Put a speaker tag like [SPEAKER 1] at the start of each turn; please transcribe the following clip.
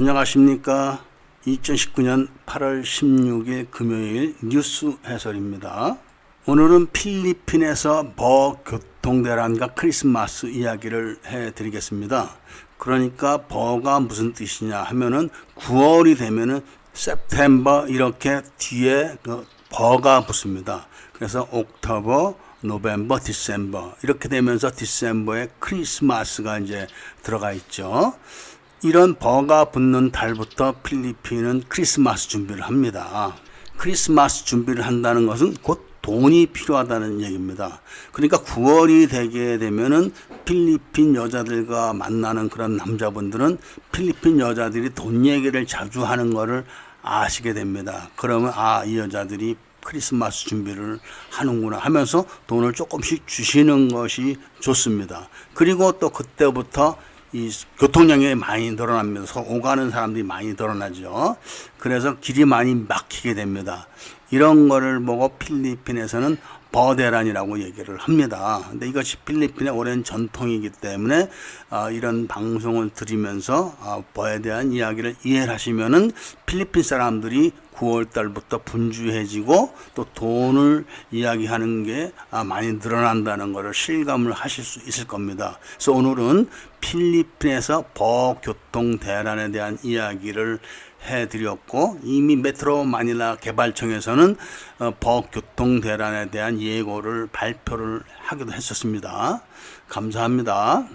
[SPEAKER 1] 안녕하십니까. 2019년 8월 16일 금요일 뉴스 해설입니다. 오늘은 필리핀에서 버 교통대란과 크리스마스 이야기를 해 드리겠습니다. 그러니까 버가 무슨 뜻이냐 하면은 9월이 되면은 세프템버 이렇게 뒤에 그 버가 붙습니다. 그래서 옥토버, 노벤버, 디셈버 이렇게 되면서 디셈버에 크리스마스가 이제 들어가 있죠. 이런 버가 붙는 달부터 필리핀은 크리스마스 준비를 합니다. 크리스마스 준비를 한다는 것은 곧 돈이 필요하다는 얘기입니다. 그러니까 9월이 되게 되면은 필리핀 여자들과 만나는 그런 남자분들은 필리핀 여자들이 돈 얘기를 자주 하는 거를 아시게 됩니다. 그러면 아, 이 여자들이 크리스마스 준비를 하는구나 하면서 돈을 조금씩 주시는 것이 좋습니다. 그리고 또 그때부터 이 교통량이 많이 늘어납니다. 서 오가는 사람들이 많이 늘어나죠. 그래서 길이 많이 막히게 됩니다. 이런 거를 보고 필리핀에서는 버대란이라고 얘기를 합니다. 근데 이것이 필리핀의 오랜 전통이기 때문에 아, 이런 방송을 들으면서 아, 버에 대한 이야기를 이해하시면은 필리핀 사람들이 9월 달부터 분주해지고 또 돈을 이야기하는 게 아, 많이 늘어난다는 것을 실감을 하실 수 있을 겁니다. 그래서 오늘은 필리핀에서 버교통 대란에 대한 이야기를 해드렸고 이미 메트로 마닐라 개발청에서는 어, 버교통 대란에 대한 예고를 발표를 하기도 했었습니다. 감사합니다.